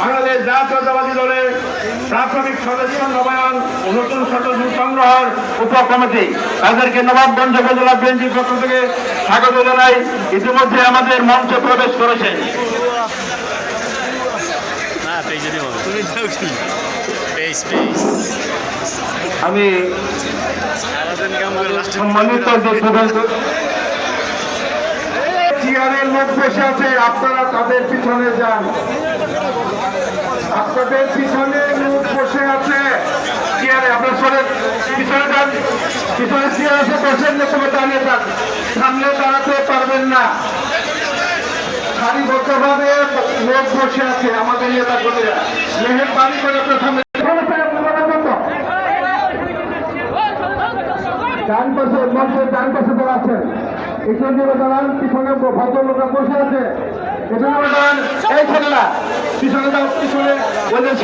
বাংলাদেশ জাতীয়তাবাদী দলের প্রাথমিক সদস্য নবায়ন নতুন সদস্য সংগ্রহের উপকমিটি। তাদেরকে নবাবগঞ্জ উপজেলা বিএনপির পক্ষ থেকে স্বাগত জানাই। ইতিমধ্যে আমাদের মঞ্চে প্রবেশ করেছে। আমি সম্মানিত চেয়ারের লোক বসে আছে, আপনারা তাদের পিছনে যান। আপনাদের পিছনে লোক বসে আছে। চেয়ারে আপনার পিছনে যান। পিছনে চেয়ার আছে বসেন দাঁড়িয়ে যান। সামনে দাঁড়াতে পারবেন না। সারিবদ্ধভাবে লোক বসে আছে, আমাদের নেতা কর্মীরা। মেহের পানি করে ডান পাশে মঞ্চের ডান পাশে যারা আছেন এখানে যারা দাঁড়ান পিছনে ভদ্রলোকরা বসে আছে। এই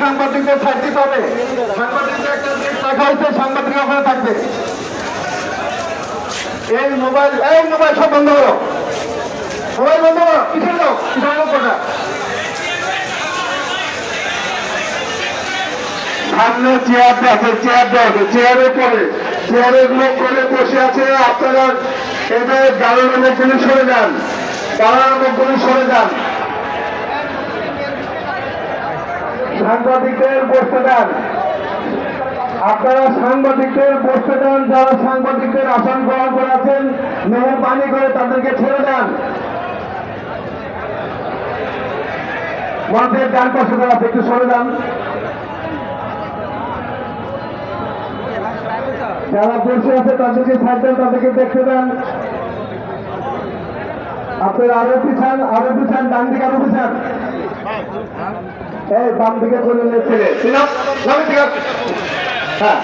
সাংবাদিকদের দিতে হবে। সাংবাদিকদের একটা সাংবাদিক থাকবে। এই মোবাইল এই মোবাইল বন্ধ পিছনে লোক কোটা সামনে চেয়ার দেখে চেয়ার দেখে চেয়ারের পরে চেয়ারের লোক করে বসে আছে আপনারা এদের গাড়ির লোকগুলি সরে যান। গাড়ির লোকগুলি সরে যান। সাংবাদিকদের বসতে দেন। আপনারা সাংবাদিকদের বসতে দেন যারা সাংবাদিকদের আসন গ্রহণ করে আছেন মেহরবানি করে তাদেরকে ছেড়ে দেন। মঞ্চের ডান পাশে আছে, একটু সরে যান। যারা বসে আছে তাদেরকে থাকবেন তাদেরকে দেখতে দেন। আপনারা আরও পিছান আরও পিছান ডান দিকে আরও পিছান এই বাম দিকে চলে নামে ঠিক হ্যাঁ।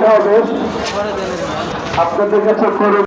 সমাবেশ আপনাদের কাছে